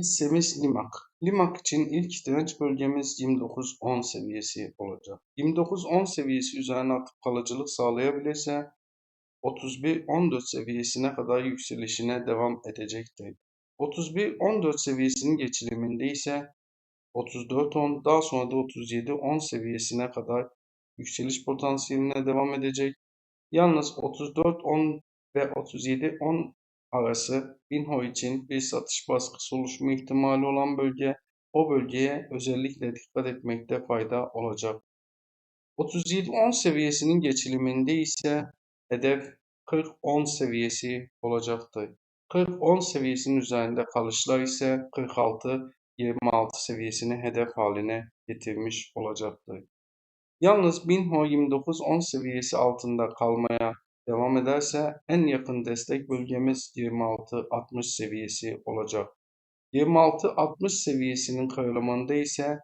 Hissemiz Limak. Limak için ilk direnç bölgemiz 29-10 seviyesi olacak. 29-10 seviyesi üzerine atıp kalıcılık sağlayabilirse 31-14 seviyesine kadar yükselişine devam edecektir. 31-14 seviyesinin geçiliminde ise 34-10 daha sonra da 37-10 seviyesine kadar yükseliş potansiyeline devam edecek. Yalnız 34-10 ve 37-10 arası Binho için bir satış baskısı oluşma ihtimali olan bölge. O bölgeye özellikle dikkat etmekte fayda olacak. 37-10 seviyesinin geçiliminde ise hedef 40-10 seviyesi olacaktır. 40-10 seviyesinin üzerinde kalışlar ise 46-26 seviyesini hedef haline getirmiş olacaktır. Yalnız Binho 29-10 seviyesi altında kalmaya devam ederse en yakın destek bölgemiz 26-60 seviyesi olacak. 26-60 seviyesinin kırılımında ise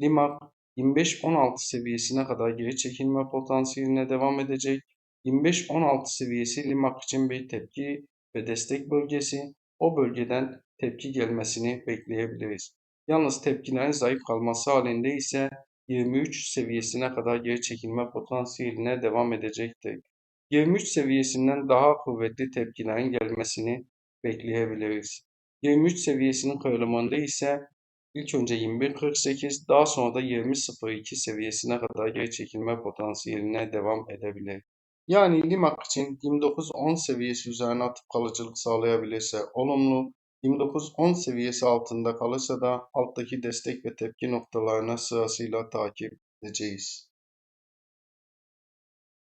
Limak 25-16 seviyesine kadar geri çekilme potansiyeline devam edecek. 25-16 seviyesi Limak için bir tepki ve destek bölgesi. O bölgeden tepki gelmesini bekleyebiliriz. Yalnız tepkilerin zayıf kalması halinde ise 23 seviyesine kadar geri çekilme potansiyeline devam edecektir. 23 seviyesinden daha kuvvetli tepkilerin gelmesini bekleyebiliriz. 23 seviyesinin kırılımında ise ilk önce 21.48 daha sonra da 20.02 seviyesine kadar geri çekilme potansiyeline devam edebilir. Yani Limak için 29-10 seviyesi üzerine atıp kalıcılık sağlayabilirse olumlu, 29-10 seviyesi altında kalırsa da alttaki destek ve tepki noktalarına sırasıyla takip edeceğiz.